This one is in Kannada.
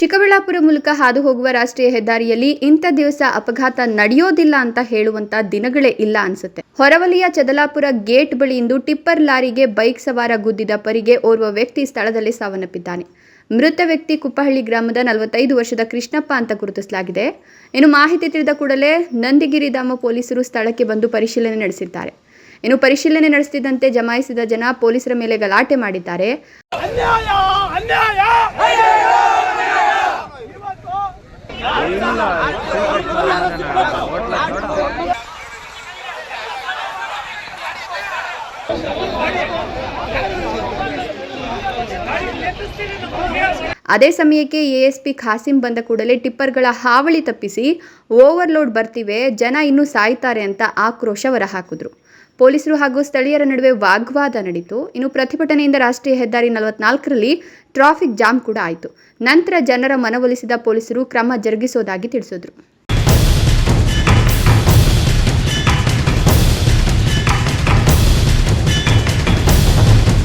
ಚಿಕ್ಕಬಳ್ಳಾಪುರ ಮೂಲಕ ಹಾದು ಹೋಗುವ ರಾಷ್ಟ್ರೀಯ ಹೆದ್ದಾರಿಯಲ್ಲಿ ಇಂಥ ದಿವಸ ಅಪಘಾತ ನಡೆಯೋದಿಲ್ಲ ಅಂತ ಹೇಳುವಂತ ದಿನಗಳೇ ಇಲ್ಲ ಅನ್ಸುತ್ತೆ. ಹೊರವಲಿಯ ಚದಲಾಪುರ ಗೇಟ್ ಬಳಿ ಇಂದು ಟಿಪ್ಪರ್ ಲಾರಿಗೆ ಬೈಕ್ ಸವಾರ ಗುದ್ದಿದ ಪರಿಗೆ ಓರ್ವ ವ್ಯಕ್ತಿ ಸ್ಥಳದಲ್ಲಿ ಸಾವನ್ನಪ್ಪಿದ್ದಾನೆ. ಮೃತ ವ್ಯಕ್ತಿ ಕುಪ್ಪಹಳ್ಳಿ ಗ್ರಾಮದ ನಲವತ್ತೈದು ವರ್ಷದ ಕೃಷ್ಣಪ್ಪ ಅಂತ ಗುರುತಿಸಲಾಗಿದೆ. ಇನ್ನು ಮಾಹಿತಿ ತಿಳಿದ ಕೂಡಲೇ ನಂದಿಗಿರಿಧಾಮ ಪೊಲೀಸರು ಸ್ಥಳಕ್ಕೆ ಬಂದು ಪರಿಶೀಲನೆ ನಡೆಸಿದ್ದಾರೆ. ಇನ್ನು ಪರಿಶೀಲನೆ ನಡೆಸುತ್ತಿದ್ದಂತೆ ಜಮಾಯಿಸಿದ ಜನ ಪೊಲೀಸರ ಮೇಲೆ ಗಲಾಟೆ ಮಾಡಿದ್ದಾರೆ. ಏನಿಲ್ಲ ಅದೇ ಸಮಯಕ್ಕೆ ಎಎಸ್ಪಿ ಖಾಸಿಂ ಬಂದ ಕೂಡಲೇ ಟಿಪ್ಪರ್ಗಳ ಹಾವಳಿ ತಪ್ಪಿಸಿ ಓವರ್ಲೋಡ್ ಬರ್ತಿವೆ, ಜನ ಇನ್ನೂ ಸಾಯ್ತಾರೆ ಅಂತ ಆಕ್ರೋಶ ಹೊರಹಾಕಿದ್ರು. ಪೊಲೀಸರು ಹಾಗೂ ಸ್ಥಳೀಯರ ನಡುವೆ ವಾಗ್ವಾದ ನಡೀತು. ಇನ್ನು ಪ್ರತಿಭಟನೆಯಿಂದ ರಾಷ್ಟ್ರೀಯ ಹೆದ್ದಾರಿ ನಲವತ್ನಾಲ್ಕರಲ್ಲಿ ಟ್ರಾಫಿಕ್ ಜಾಮ್ ಕೂಡ ಆಯಿತು. ನಂತರ ಜನರ ಮನವೊಲಿಸಿದ ಪೊಲೀಸರು ಕ್ರಮ ಜರುಗಿಸೋದಾಗಿ ತಿಳಿಸಿದ್ರು.